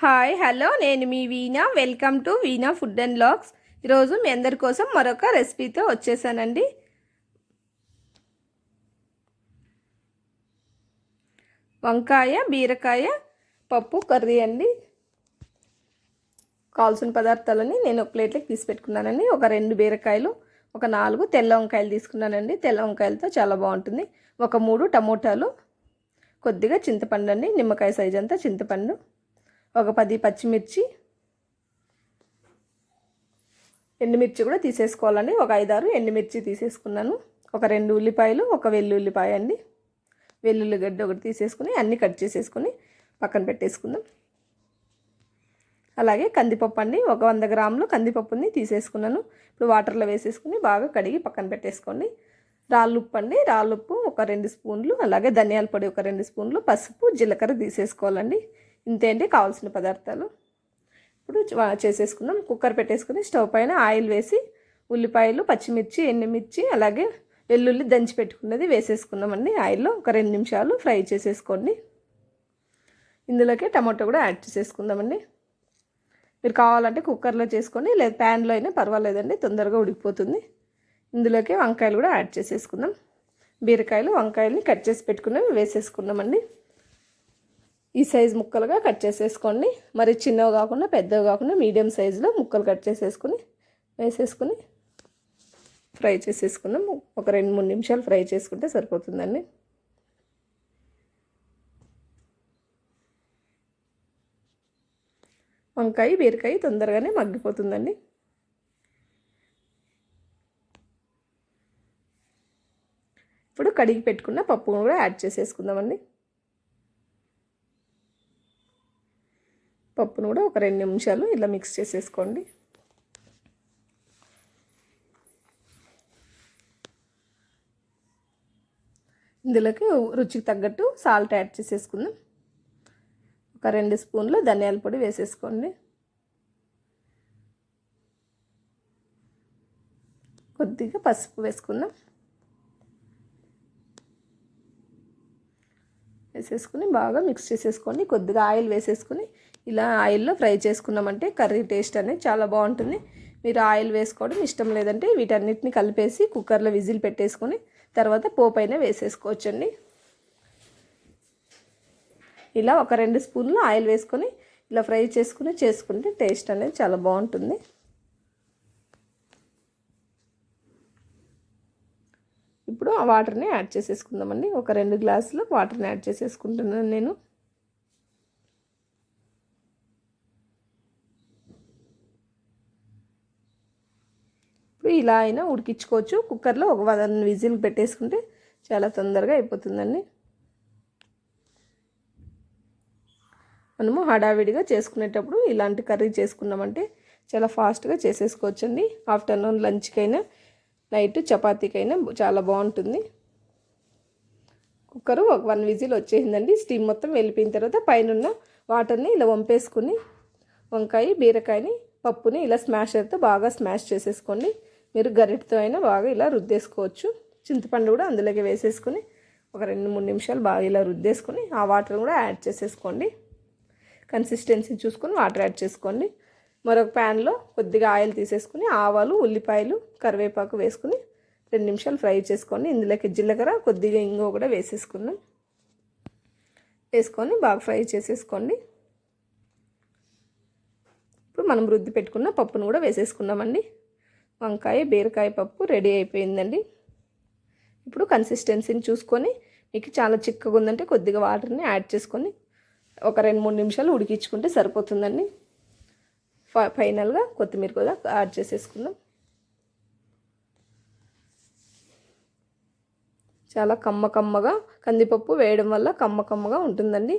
Hi hello నేను మీ Veena. Welcome to Veena food and logs. ఈరోజు మీ అందరి కోసం మరొక రెసిపీతో వచ్చేసానండి. వంకాయ బీరకాయ పప్పు కర్రీ అండి. కావాల్సిన పదార్థాలని నేను ఒక ప్లేట్లోకి తీసి పెట్టుకున్నానండి ఒక రెండు బీరకాయలు ఒక నాలుగు తెల్ల వంకాయలు తీసుకున్నానండి. తెల్ల వంకాయలతో చాలా బాగుంటుంది. ఒక మూడు టమోటాలు కొద్దిగా చింతపండు అండి. నిమ్మకాయ సైజ్ అంతా చింతపండు. ఒక పది పచ్చిమిర్చి ఎండుమిర్చి కూడా తీసేసుకోవాలండి. ఒక ఐదారు ఎండుమిర్చి తీసేసుకున్నాను. ఒక రెండు ఉల్లిపాయలు ఒక వెల్లుల్లిపాయ అండి. వెల్లుల్లి గడ్డ ఒకటి తీసేసుకుని అన్నీ కట్ చేసేసుకుని పక్కన పెట్టేసుకుందాం. అలాగే కందిపప్పు అండి. ఒక వంద గ్రాములు కందిపప్పుని తీసేసుకున్నాను. ఇప్పుడు వాటర్లో వేసేసుకుని బాగా కడిగి పక్కన పెట్టేసుకోండి. రాళ్ళు ఉప్పు అండి. రాళ్ళు ఉప్పు ఒక రెండు స్పూన్లు అలాగే ధనియాల పొడి ఒక రెండు స్పూన్లు పసుపు జీలకర్ర తీసేసుకోవాలండి. ఇంతేంటి కావాల్సిన పదార్థాలు. ఇప్పుడు చేసేసుకుందాం కుక్కర్ పెట్టేసుకుని స్టవ్ పైన ఆయిల్ వేసి ఉల్లిపాయలు పచ్చిమిర్చి ఎండుమిర్చి అలాగే వెల్లుల్లి దంచి పెట్టుకున్నది వేసేసుకున్నామండి ఆయిల్లో. ఒక రెండు నిమిషాలు ఫ్రై చేసేసుకోండి. ఇందులోకి టమాటో కూడా యాడ్ చేసేసుకుందామండి. మీరు కావాలంటే కుక్కర్లో చేసుకోండి లేదా ప్యాన్లో అయినా పర్వాలేదండి తొందరగా ఉడికిపోతుంది. ఇందులోకి వంకాయలు కూడా యాడ్ చేసేసుకుందాం. బీరకాయలు వంకాయలని కట్ చేసి పెట్టుకున్నవి వేసేసుకుందామండి. ఈ సైజ్ ముక్కలుగా కట్ చేసేసుకోండి. మరి చిన్నవి కాకుండా పెద్దవి కాకుండా మీడియం సైజులో ముక్కలు కట్ చేసేసుకుని వేసేసుకుని ఫ్రై చేసేసుకుందాం ఒక రెండు మూడు నిమిషాలు ఫ్రై చేసుకుంటే సరిపోతుందండి. వంకాయ బీరకాయ తొందరగానే మగ్గిపోతుందండి. ఇప్పుడు కడిగి పెట్టుకున్న పప్పు కూడా యాడ్ చేసేసుకుందామండి. పప్పును కూడా ఒక రెండు నిమిషాలు ఇలా మిక్స్ చేసేసుకోండి. ఇందులోకి రుచికి తగ్గట్టు సాల్ట్ యాడ్ చేసేసుకుందాం. ఒక రెండు స్పూన్లు ధనియాల పొడి వేసేసుకోండి. కొద్దిగా పసుపు వేసుకుందాం. వేసేసుకుని బాగా మిక్స్ చేసేసుకోండి. కొద్దిగా ఆయిల్ వేసేసుకుని ఇలా ఆయిల్లో ఫ్రై చేసుకున్నామంటే కర్రీ టేస్ట్ అనేది చాలా బాగుంటుంది. మీరు ఆయిల్ వేసుకోవడం ఇష్టం లేదంటే వీటన్నిటిని కలిపేసి కుక్కర్లో విజిల్ పెట్టేసుకొని తర్వాత పోపైన వేసేసుకోవచ్చండి. ఇలా ఒక రెండు స్పూన్లు ఆయిల్ వేసుకొని ఇలా ఫ్రై చేసుకుని చేసుకుంటే టేస్ట్ అనేది చాలా బాగుంటుంది. ఇప్పుడు ఆ వాటర్ని యాడ్ చేసేసుకుందామండి. ఒక రెండు గ్లాసులు వాటర్ని యాడ్ చేసేసుకుంటున్నాను నేను. ఇప్పుడు ఇలా అయినా ఉడికించుకోవచ్చు. కుక్కర్లో ఒక వన్ విజిల్ పెట్టేసుకుంటే చాలా తొందరగా అయిపోతుందండి. మనము హడావిడిగా చేసుకునేటప్పుడు ఇలాంటి కర్రీ చేసుకున్నామంటే చాలా ఫాస్ట్గా చేసేసుకోవచ్చండి. ఆఫ్టర్నూన్ లంచ్కైనా నైట్ చపాతీకైనా చాలా బాగుంటుంది. కుక్కరు ఒక వన్ విజిల్ వచ్చేసిందండి. స్టీమ్ మొత్తం వెళ్ళిపోయిన తర్వాత పైన వాటర్ని ఇలా వంపేసుకుని వంకాయ బీరకాయని పప్పుని ఇలా స్మాషర్తో బాగా స్మాష్ చేసేసుకోండి. మీరు గరిటతో అయినా బాగా ఇలా రుద్దేసుకోవచ్చు. చింతపండు కూడా అందులోకి వేసేసుకుని ఒక రెండు మూడు నిమిషాలు బాగా ఇలా రుద్దేసుకొని ఆ వాటర్ కూడా యాడ్ చేసేసుకోండి. కన్సిస్టెన్సీ చూసుకొని వాటర్ యాడ్ చేసుకోండి. మరొక ప్యాన్లో కొద్దిగా ఆయిల్ తీసేసుకుని ఆవాలు ఉల్లిపాయలు కరివేపాకు వేసుకుని రెండు నిమిషాలు ఫ్రై చేసుకోండి. ఇందులోకి జీలకర్ర కొద్దిగా ఇంగో కూడా వేసేసుకున్నాం వేసుకొని బాగా ఫ్రై చేసేసుకోండి. ఇప్పుడు మనం రుద్ది పెట్టుకున్న పప్పును కూడా వేసేసుకున్నామండి వంకాయ బీరకాయ పప్పు రెడీ అయిపోయిందండి. ఇప్పుడు కన్సిస్టెన్సీని చూసుకొని మీకు చాలా చిక్కగా ఉందంటే కొద్దిగా వాటర్ని యాడ్ చేసుకొని ఒక రెండు మూడు నిమిషాలు ఉడికించుకుంటే సరిపోతుందండి. ఫైనల్గా కొత్తిమీర కూడా యాడ్ చేసేసుకుందాం. చాలా కమ్మ కమ్మగా కందిపప్పు వేయడం వల్ల కమ్మ కమ్మగా ఉంటుందండి.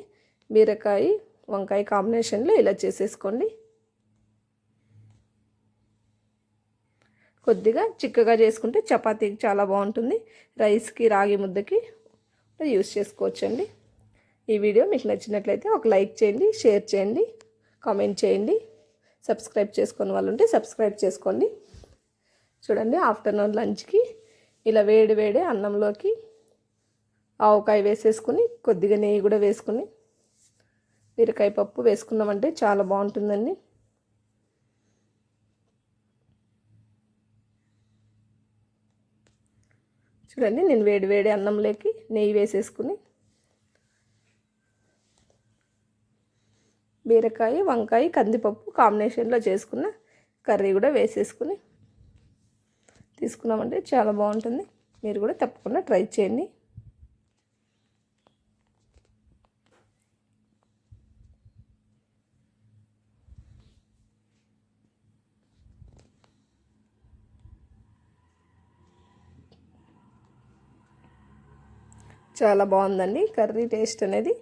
బీరకాయ వంకాయ కాంబినేషన్లో ఇలా చేసేసుకోండి. కొద్దిగా చిక్కగా చేసుకుంటే చపాతీకి చాలా బాగుంటుంది. రైస్కి రాగి ముద్దకి యూస్ చేసుకోవచ్చండి. ఈ వీడియో మీకు నచ్చినట్లయితే ఒక లైక్ చేయండి షేర్ చేయండి కామెంట్ చేయండి. సబ్స్క్రైబ్ చేసుకుని వాళ్ళు ఉంటే సబ్స్క్రైబ్ చేసుకోండి. చూడండి ఆఫ్టర్నూన్ లంచ్కి ఇలా వేడి వేడి అన్నంలోకి ఆవకాయ వేసేసుకుని కొద్దిగా నెయ్యి కూడా వేసుకుని బీరకాయ పప్పు వేసుకున్నామంటే చాలా బాగుంటుందండి. చూడండి నేను వేడి వేడి అన్నంలోకి నెయ్యి వేసేసుకుని బీరకాయ వంకాయ కందిపప్పు కాంబినేషన్లో చేసుకున్న కర్రీ కూడా వేసేసుకుని తీసుకున్నామంటే చాలా బాగుంటుంది. మీరు కూడా తప్పకుండా ట్రై చేయండి. చాలా బాగుందండి. కర్రీ టేస్ట్ అనేది.